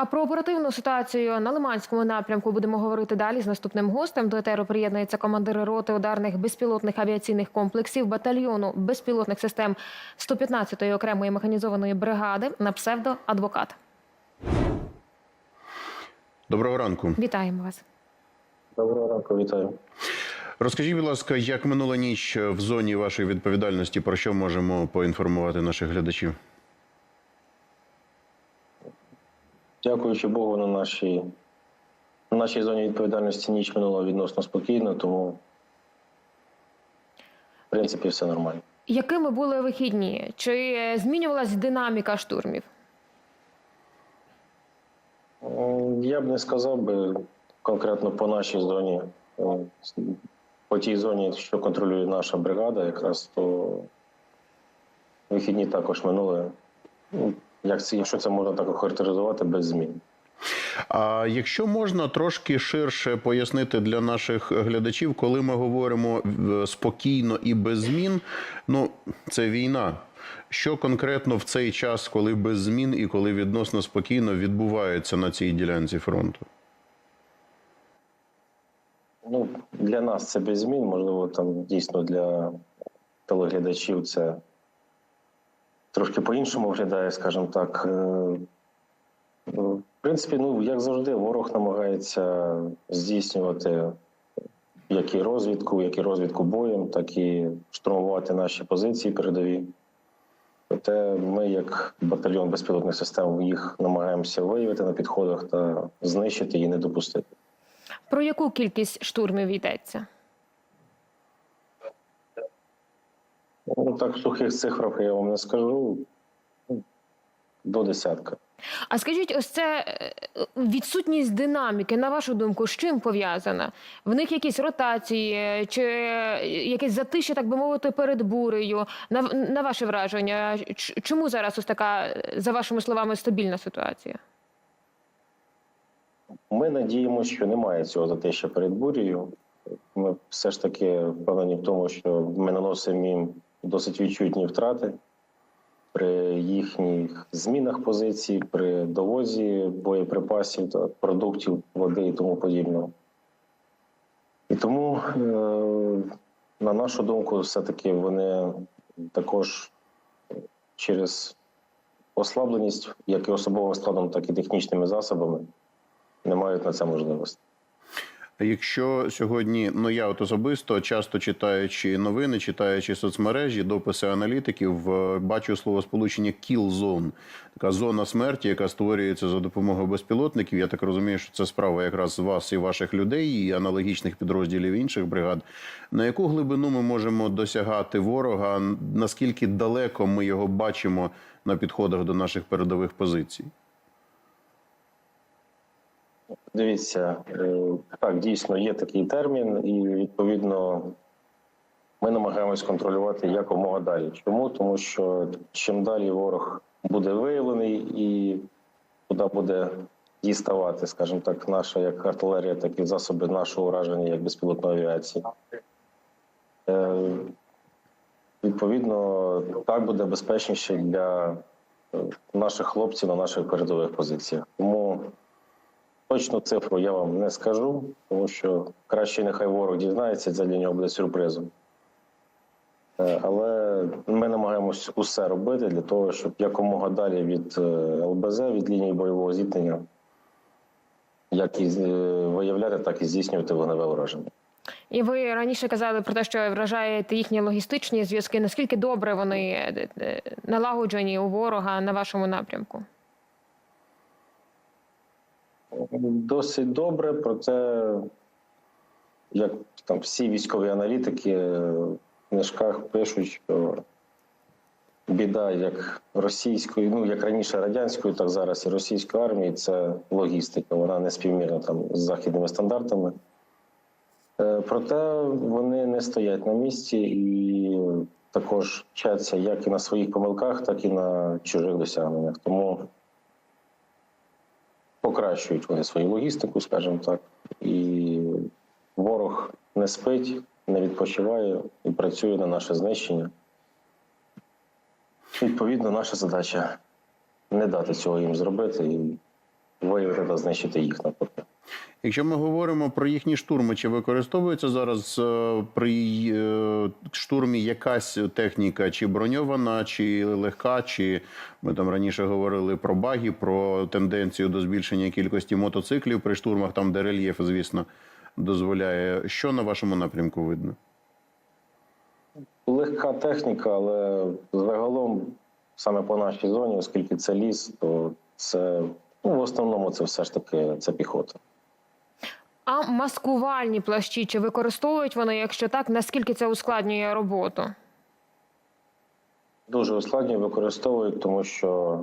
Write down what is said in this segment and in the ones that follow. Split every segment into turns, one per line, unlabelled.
А про оперативну ситуацію на Лиманському напрямку будемо говорити далі з наступним гостем. До етеру приєднується командир роти ударних безпілотних авіаційних комплексів батальйону безпілотних систем 115-ї окремої механізованої бригади на псевдо адвокат.
Доброго ранку.
Вітаємо вас.
Доброго ранку, вітаю.
Розкажіть, будь ласка, як минула ніч в зоні вашої відповідальності, про що можемо поінформувати наших глядачів?
Дякуючи Богу, на нашій, на нашій зоні відповідальності ніч минула відносно спокійно, тому в принципі все нормально.
Якими були вихідні? Чи змінювалась динаміка штурмів?
Я б не сказав би конкретно по нашій зоні, е, по тій зоні, що контролює наша бригада, якраз то вихідні також минули. Як це, якщо це можна так охарактеризувати, без змін.
А якщо можна трошки ширше пояснити для наших глядачів, коли ми говоримо е, спокійно і без змін, ну це війна. Що конкретно в цей час, коли без змін і коли відносно спокійно відбувається на цій ділянці фронту?
Ну, для нас це без змін, можливо, там дійсно для телеглядачів це трошки по-іншому виглядає, скажімо так. Е, ну, В принципі, ну, як завжди, ворог намагається здійснювати як і розвідку, як і розвідку боєм, так і штурмувати наші позиції передові. Проте ми, як батальйон безпілотних систем, їх намагаємося виявити на підходах та знищити і не допустити.
Про яку кількість штурмів йдеться?
Ну, так, в сухих цифрах я вам не скажу. До десятка.
А скажіть, ось це е, відсутність динаміки, на вашу думку, з чим пов'язана? В них якісь ротації чи якесь затишя, так би мовити, перед бурею? На, на ваше враження, чому зараз ось така, за вашими словами, стабільна ситуація?
Ми надіємося, що немає цього затища перед бурею. Ми все ж таки впевнені в тому, що ми наносимо їм досить відчутні втрати при їхніх змінах позицій, при довозі боєприпасів та продуктів, води і тому подібного. І тому, е, на нашу думку, все-таки вони також через ослабленість, як і особовим складом, так і технічними засобами, не мають на це можливості.
Якщо сьогодні, ну я от особисто часто читаючи новини, читаючи соцмережі, дописи аналітиків, е, бачу слово сполучення kill zone, така зона смерті, яка створюється за допомогою безпілотників. Я так розумію, що це справа якраз вас і ваших людей, і аналогічних підрозділів інших бригад. На яку глибину ми можемо досягати ворога? Наскільки далеко ми його бачимо на підходах до наших передових позицій?
Дивіться, е, так, дійсно є такий термін, і відповідно ми намагаємось контролювати якомога далі. Чому? Тому що чим далі ворог буде виявлений і куди буде діставати, скажімо так, наша як артилерія, так і засоби нашого ураження як безпілотної авіації. Е, Відповідно, так буде безпечніше для е, наших хлопців на наших передових позиціях. Тому Точну цифру я вам не скажу, тому що краще нехай ворог дізнається, це для нього буде сюрпризом. Е, Але ми намагаємось усе робити для того, щоб якомога далі від е, ЛБЗ, від лінії бойового зіткнення, як і е, виявляти, так і здійснювати вогневе ураження.
І ви раніше казали про те, що вражаєте їхні логістичні зв'язки. Наскільки добре вони налагоджені у ворога на вашому напрямку?
Досить добре, проте, як там всі військові аналітики в книжках пишуть, що біда як російської, ну як раніше радянської, так зараз і російської армії це логістика. Вона не співмірна там з західними стандартами. Е, Проте вони не стоять на місці і також вчаться як і на своїх помилках, так і на чужих досягненнях. Тому покращують вони свою логістику, скажімо так, і ворог не спить, не відпочиває і працює на наше знищення. Відповідно, наша задача не дати цього їм зробити і виявити та знищити їх навпаки.
Якщо ми говоримо про їхні штурми, чи використовується зараз е, при е, штурмі якась техніка, чи броньована, чи легка, чи ми там раніше говорили про баги, про тенденцію до збільшення кількості мотоциклів при штурмах, там де рельєф, звісно, дозволяє. Що на вашому напрямку видно?
Легка техніка, але загалом саме по нашій зоні, оскільки це ліс, то це ну, в основному це все ж таки це піхота.
А маскувальні плащі чи використовують вони? Якщо так, наскільки це ускладнює роботу?
Дуже ускладнює використовують, тому що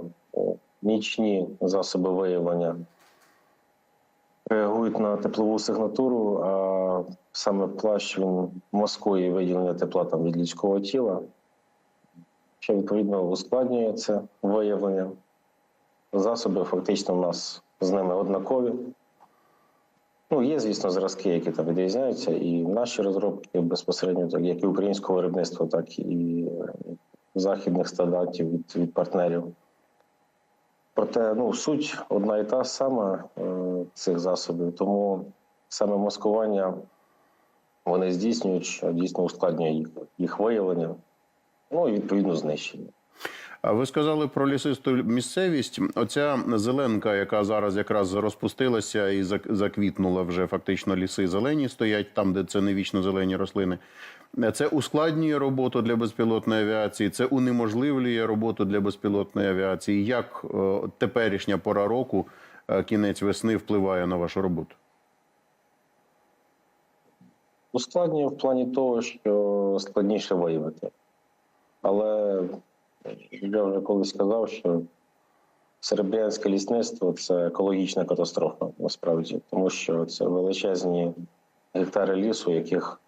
нічні засоби виявлення реагують на теплову сигнатуру, а саме плащ він маскує виділення тепла там від людського тіла, що відповідно ускладнює це виявлення. Засоби фактично в нас з ними однакові. Ну, є, звісно, зразки, які там відрізняються, і наші розробки безпосередньо, як і українського виробництва, так і е, західних стандартів від, від партнерів. Проте ну, суть одна і та сама е, цих засобів, тому саме маскування вони здійснюють, дійсно ускладнює їх, їх виявлення, ну і відповідно знищення.
Ви сказали про лісисту місцевість. Оця зеленка, яка зараз якраз розпустилася і зак- заквітнула вже фактично ліси зелені стоять там, де це не вічно зелені рослини. Це ускладнює роботу для безпілотної авіації, це унеможливлює роботу для безпілотної авіації. Як теперішня пора року, е, кінець весни, впливає на вашу роботу?
Ускладнює в плані того, що складніше виявити. Але я вже колись сказав, що серебрянське лісництво це екологічна катастрофа насправді, тому що це величезні гектари лісу, яких,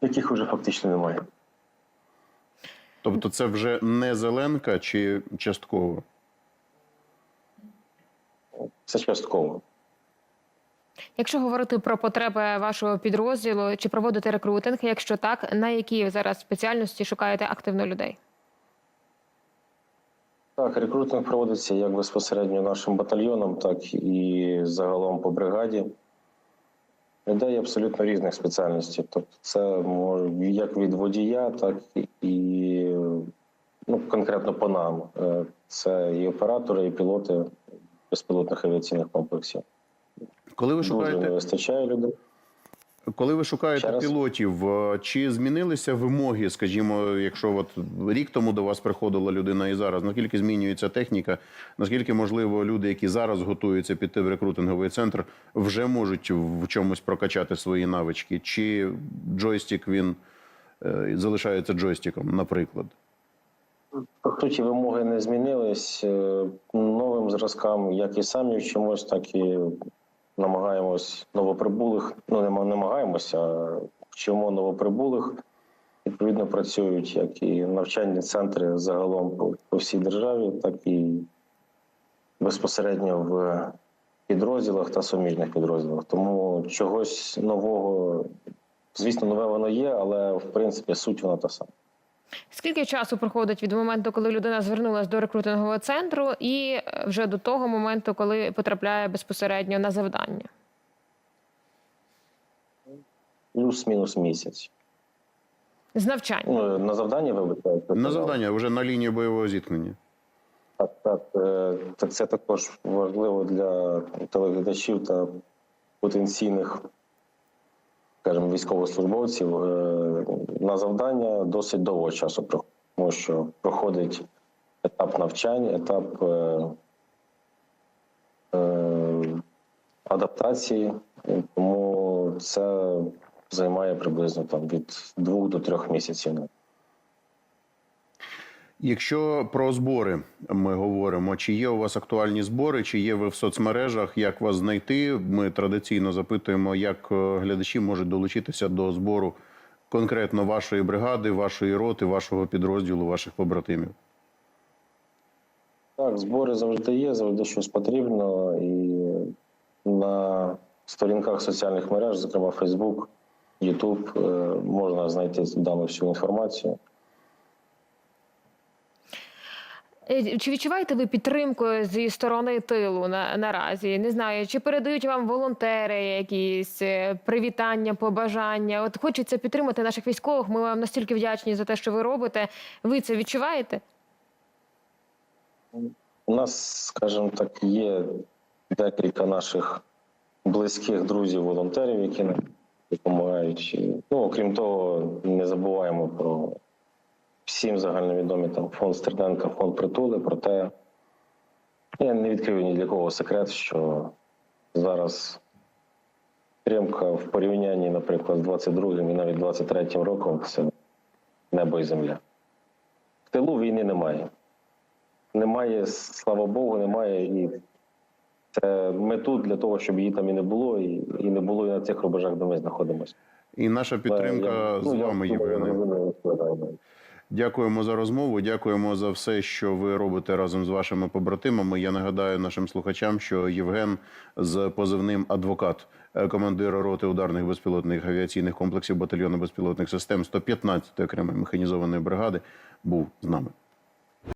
яких вже фактично немає.
Тобто, це вже не зеленка чи частково?
Це частково.
Якщо говорити про потреби вашого підрозділу, чи проводите рекрутинг? Якщо так, на які зараз спеціальності шукаєте активно людей?
Так, рекрутинг проводиться як безпосередньо нашим батальйоном, так і загалом по бригаді. Людей абсолютно різних спеціальностей. Тобто, це як від водія, так і ну, конкретно по нам. Е, Це і оператори, і пілоти безпілотних авіаційних комплексів.
Коли ви
Дуже
шукаєте
вистачає людей.
Коли ви шукаєте пілотів, е, чи змінилися вимоги, скажімо, якщо от рік тому до вас приходила людина і зараз, наскільки змінюється техніка, наскільки можливо люди, які зараз готуються піти в рекрутинговий центр, вже можуть в чомусь прокачати свої навички, чи джойстик він е, залишається джойстиком, наприклад?
По суті, вимоги не змінились. Е, Новим зразкам, як і самі вчимось, так і намагаємось новоприбулих. Ну не намагаємося, вчимо новоприбулих. Відповідно, працюють як і навчальні центри загалом по, всій державі, так і безпосередньо в підрозділах та суміжних підрозділах. Тому чогось нового, звісно, нове воно є, але в принципі суть вона та сама.
Скільки часу проходить від моменту, коли людина звернулася до рекрутингового центру, і е, вже до того моменту, коли потрапляє безпосередньо на завдання?
Плюс-мінус місяць.
З навчання.
Ну, на завдання ви вибачаєте?
На завдання вже на лінії бойового зіткнення.
Так, так, е, так це також важливо для телеглядачів та потенційних, скажімо, військовослужбовців. Е, На завдання досить довго часу тому що проходить етап навчань, етап е, е, адаптації, тому це займає приблизно там від двох до трьох місяців.
Якщо про збори ми говоримо, чи є у вас актуальні збори, чи є ви в соцмережах, як вас знайти? Ми традиційно запитуємо, як е, глядачі можуть долучитися до збору конкретно вашої бригади, вашої роти, вашого підрозділу, ваших побратимів.
Так, збори завжди є, завжди щось потрібно. І на сторінках соціальних мереж, зокрема YouTube, е, можна знайти дану всю інформацію.
Чи відчуваєте ви підтримку зі сторони тилу на, наразі? Не знаю, чи передають вам волонтери якісь е, привітання, побажання? От хочеться підтримати наших військових. Ми вам настільки вдячні за те, що ви робите. Ви це відчуваєте?
У нас, скажімо так, є декілька наших близьких друзів, волонтерів, які нам допомагають. Ну, окрім того, не забуваємо про всім загальновідомі там фонд Стерненка, фонд притули. Проте я не відкрию ні для кого секрет, що зараз підтримка в порівнянні, наприклад, з 22-м і навіть 23-м роком це небо і земля. В тилу війни немає немає, слава Богу, немає. І це ми тут для того, щоб її там і не було, і, і не було і на цих рубежах, де ми знаходимося.
І наша підтримка
Я-
з
ну,
вами, Євгене. Дякуємо за розмову. Дякуємо за все, що ви робите разом з вашими побратимами. Я нагадаю нашим слухачам, що Євген з позивним адвокат, командира командир роти ударних безпілотних авіаційних комплексів батальйону безпілотних систем 115-ї окремої механізованої бригади, був з нами.